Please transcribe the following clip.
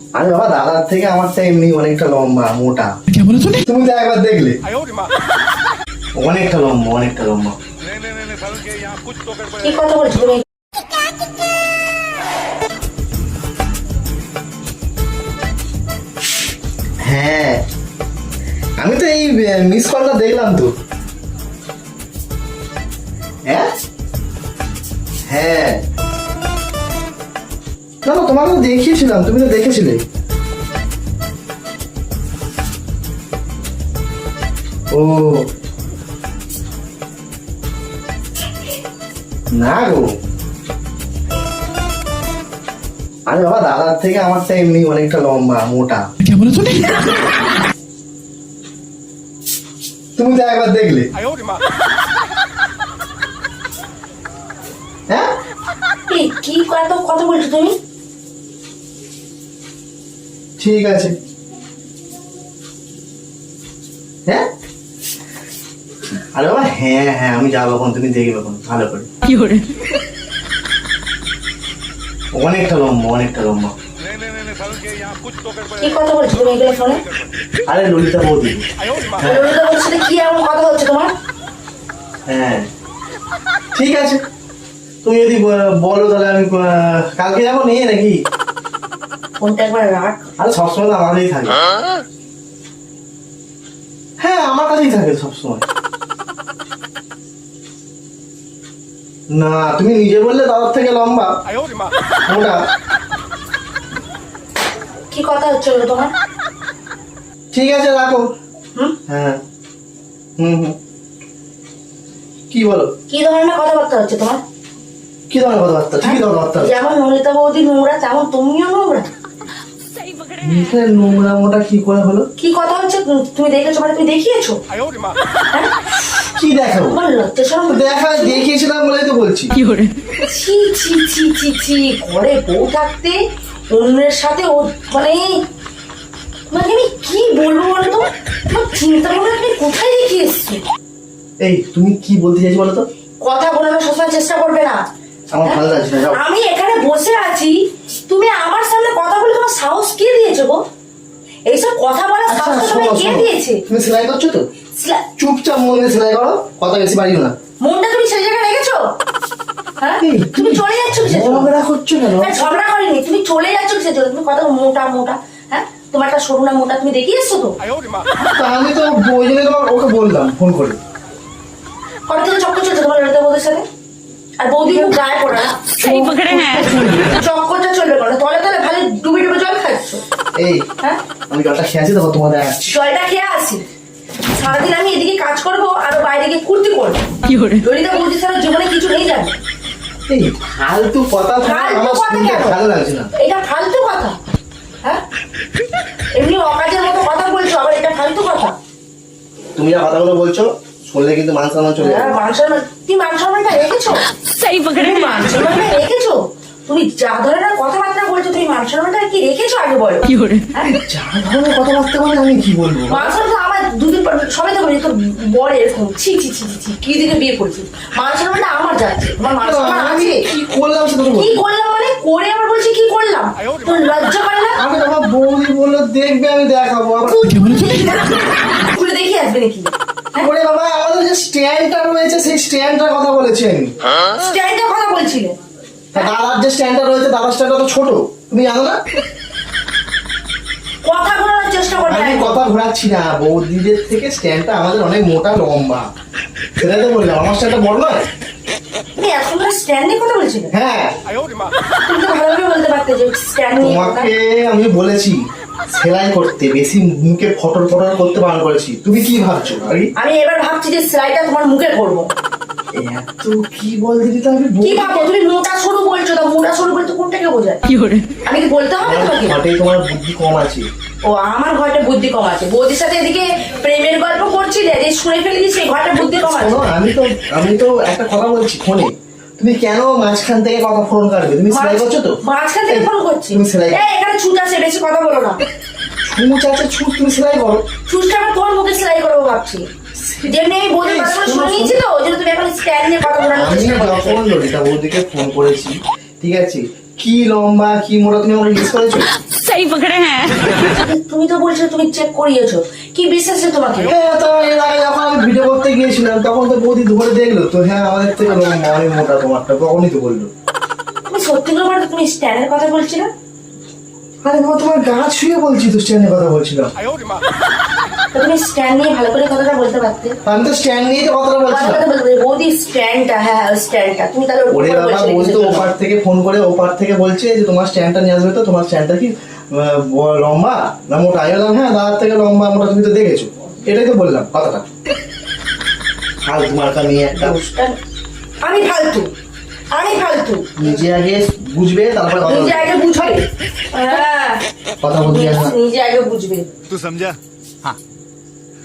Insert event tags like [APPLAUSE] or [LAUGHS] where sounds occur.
আরে বাবা দাদার থেকে আমারটা এমনি অনেকটা লম্বা মোটা। তুমি তো একবার দেখলে। অনেকটা লম্বা অনেকটা লম্বা। হ্যাঁ। আমি তো এই মিস কলটা দেখলাম তো। হ্যাঁ? তোমাকে দেখিয়েছিলাম তুমি তো দেখেছিলে। ও। না গো। আরে বাবা দাদার থেকে আমারটা এমনি অনেকটা লম্বা মোটা। তুমি তো একবার দেখলে। হ্যাঁ? কি কত কথা বলছো তুমি? ঠিক আছে। হ্যাঁ? আরে বাবা হ্যাঁ হ্যাঁ আমি যাব এখন তুমি দেখবে এখন ভালো করে। অনেকটা লম্বা অনেকটা লম্বা। কি কথা বলছো তুমি এগুলো ফোনে আরে ললিতা বৌদি। ললিতা বলছি যে কি এমন কথা হচ্ছে তোমার? হ্যাঁ। ঠিক আছে। তুমি যদি বলো তাহলে আমি কালকে যাব নিয়ে নাকি? ফোনটা একবার রাখ। আরে সবসময় তো আমাদেরই থাকে। হ্যাঁ? আমার কাছেই থাকে সবসময়। না তুমি নিজে বললে দাদার থেকে লম্বা। মোটা। কি কথা হচ্ছে ওগুলো তোমার? ঠিক আছে রাখো। হুম? হ্যাঁ। হুম হুম। কি বলো? কি ধরনের কথাবার্তা হচ্ছে তোমার? কি ধরনের কথাবার্তা? কি কথাবার্তা? যেমন ললিতা বৌদি নোংরা তেমন তুমিও নোংরা। মুখের নোংরা মোটা কি করে হলো? কি কথা হচ্ছে? তুমি দেখেছ মানে তুমি দেখিয়েছো? [LAUGHS] কি দেখাবো? তোমার লজ্জা শরম দেখা দেখিয়েছিলাম বলেই তো বলছি। ছি ছি ছি ছি ছি ঘরে বউ থাকতে অন্যের সাথে ও মানে মানে আমি কি বলব বলো তো? তোমার চিন্তা ভাবনা কোথায় রেখে এসছো এই তুমি কি বলতে চাইছো বলো তো? কথা বলানোর সবসময় চেষ্টা করবে না। আমার ভালো লাগছে না আমি এখানে বসে আছি তুমি আমার সামনে কথা বলে তোমার সাহস কে দিয়েছে গো? এইসব কথা বলার আচ্ছা, সাহস তোমায় কে দিয়েছে? তুমি সেলাই করছ তো? চুপচাপ মনে সেলাই করো কথা বেশি বাড়িও না। মনটা তুমি সেই জায়গায় রেখেছো? হ্যাঁ? তুমি চলে যাচ্ছ ঝগড়া করছ কেন? হ্যাঁ, ঝগড়া করিনি। তুমি চলে যাচ্ছ কিসের জন্য? তুমি কত মোটা মোটা হ্যাঁ? তোমার একটা সরু না মোটা তুমি দেখিয়ে এসছো তো? তা আমি তো ওই জন্য তোমার ওকে বললাম ফোন করে। কবে থেকে চক্কর চলছে তোমার বৌদির সাথে? আর বৌদি খুব গায়ে পড়ে না চক্করটা চলবে কেন? তলে তলে ভালো ডুবে ডুবে জল খাচ্ছ। এই হ্যাঁ? আমি জলটা খেয়ে দেখো তোমাদের আসছি জলটা খেয়ে আসি। সারাদিন আমি এদিকে কাজ করব আর বাইরে গিয়ে কুর্তি করব। ললিতা বৌদি ছাড়া জীবনে কিছু নেই যাবে এই ফালতু কথা ফালতু কথা কেন? ভালো লাগছে না। এটা ফালতু কথা। হ্যাঁ? এমনি অকাজের মতো কথা বলছো আবার এটা ফালতু কথা। তুমি যা কথাগুলো বলছো শুনলে কিন্তু মান সম্মান চলে হ্যাঁ, যাবে মান সম্মান। তুমি মান সম্মানটা রেখেছো? তুমি মান সম্মানটা রেখেছো? তুমি যা ধরনের কথাবার্তা বলছো তুমি মান সম্মানটা কি রেখেছো আগে বলো? কি করে? হ্যাঁ? যা ধরনের কথাবার্তা বলে আমি কি বলব? আমার দুদিন পর সবাই তো বলি তো এরকম। ছি ছি ছি ছি কি দিকে বিয়ে আমার যাচ্ছে। আছে। কি করলাম সেটা কি করলাম মানে করে আবার বলছি কি করলাম? লজ্জা আমি আমার বৌদি বলল দেখবে আমি দেখাবো। আবার খুলে দেখি আসবে নাকি? হ্যাঁ? ওরে বাবা আমাদের যে স্ট্যান্ডটা রয়েছে সেই স্ট্যান্ডটার কথা বলেছেন। স্ট্যান্ডটার কথা বলছিলেন দাদার যে রয়েছে দাদার তো ছোট। তুমি জানো না? কথা বলার চেষ্টা করবে। আমি কথা ঘোরাচ্ছি না বৌদিদের থেকে স্ট্যান্ডটা আমাদের অনেক মোটা লম্বা। সেটাই তো বললাম আমার স্ট্যান্ডটা বড় নয়? হ্যাঁ। নিয়ে তোমাকে আমি বলেছি সেলাই করতে বেশি মুখে ফটর ফটর করতে বারণ করেছি। তুমি কি ভাবছ আমি এবার ভাবছি যে সেলাইটা তোমার মুখে করব। এত কি বল দিদি তো আমি কি তুমি মোটা সরু বলছো তা মোটা সরু বলতে কোনটাকে বোঝায়? আমি কি বলতে হবে তোমাকে? ঘটেই তোমার বুদ্ধি কম আছে। ও আমার ঘরটা বুদ্ধি কম আছে। বৌদির সাথে এদিকে প্রেমের গল্প করছিলে যে শুনে ফেলেছি সেই ঘরটা বুদ্ধি কম আছে। আমি তো আমি তো একটা কথা বলছি ফোনে। তুমি কেন মাঝখান থেকে কথা ফোন কাটবে? তুমি সেলাই করছ তো? মাঝখান থেকে ফোন করছি। তুমি সেলাই এই, এখানে ছুট আছে বেশি কথা বলো না। আছে ছুঁচ তুমি সেলাই করো। ছুটটা আমি তোমার মুখে সেলাই করব ভাবছি। তো তুমি কথা ফোন করেছি। ঠিক আছে? কি লম্বা কি মোটা তুমি হ্যাঁ। তুমি তুমি চেক কি তোমাকে? হ্যাঁ, তো ভিডিও করতে গিয়েছিলাম তখন তো বৌদি ধরে দেখল তো হ্যাঁ আমাদের থেকে লম্বা অনেক মোটা তোমারটা তখনই তো বলল। তুমি সত্যি করে তুমি স্ট্যান্ডের কথা বলছিলে? তোমার তোমার গা ছুঁয়ে বলছি তো স্ট্যান্ডের কথা বলছিলাম। তুমি স্ট্যান্ড নিয়ে ভালো করে কথাটা বলতে আমি তো স্ট্যান্ড নিয়ে তো কথাটা বলছি হ্যাঁ, হ্যাঁ তুমি ওপার থেকে ফোন করে ওপার থেকে বলছে যে তোমার স্ট্যান্ডটা নিয়ে আসবে তোমার স্ট্যান্ডটা কি লম্বা হ্যাঁ থেকে লম্বা তুমি তো দেখেছ। এটাই তো বললাম কথাটা। একটা। আমি ফালতু। ফালতু। নিজে আগে বুঝবে তারপর কথা হ্যাঁ কথা বলতে হ্যাঁ। নিজে হ্যাঁ। আগে বুঝবে। সমঝা